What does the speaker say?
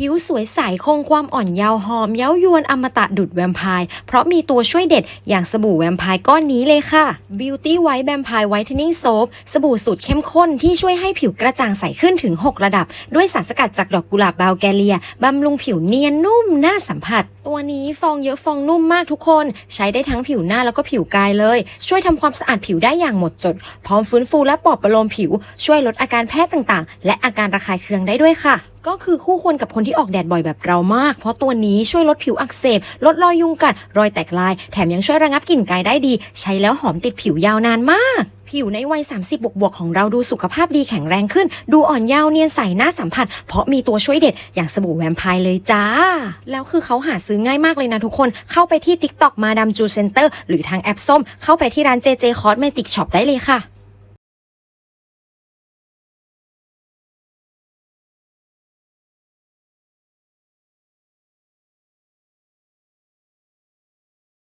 ผิวสวยใสคงความอ่อนเยาว์หอมเย้ายวนอมตะดุดแวมไพร์ เพราะมีตัวช่วยเด็ดอย่างสบู่แวมไพร์ก้อนนี้เลยค่ะ Beauty White Vampire Whitening Soap สบู่สูตรเข้มข้นที่ช่วยให้ผิวกระจ่างใสขึ้นถึง 6 ระดับ ด้วยสารสกัดจากดอกกุหลาบบัลแกเลียบำรุงผิวเนียนนุ่มน่าสัมผัส ตัวนี้ฟองเยอะฟองนุ่มมากทุกคน ใช้ได้ทั้งผิวหน้าแล้วก็ผิวกายเลย ช่วยทำความสะอาดผิวได้อย่างหมดจด พร้อมฟื้นฟูและปลอบประโลมผิว ช่วยลดอาการแพ้ต่างๆ และอาการระคายเคืองได้ด้วยค่ะ ก็คือคู่ควรกับคนที่ออกแดดบ่อยแบบเรามาก เพราะตัวนี้ช่วยลดผิวอักเสบ ลดรอยยุงกัด รอยแตกลาย แถมยังช่วยระงับกลิ่นกายได้ดี ใช้แล้วหอมติดผิวยาวนานมาก ผิวในวัย 30 บวก ๆ ของเราดูสุขภาพดีแข็งแรงขึ้น ดูอ่อนเยาว์เนียนใสน่าสัมผัส เพราะมีตัวช่วยเด็ดอย่างสบู่แวมไพร์เลยจ้า แล้วคือเขาหาซื้อง่ายมากเลยนะทุกคนเข้าไปที่ TikTok มาดามจูเซ็นเตอร์หรือทางแอปส้ม เข้าไปที่ร้าน JJ Cosmetic Shop ได้เลยค่ะ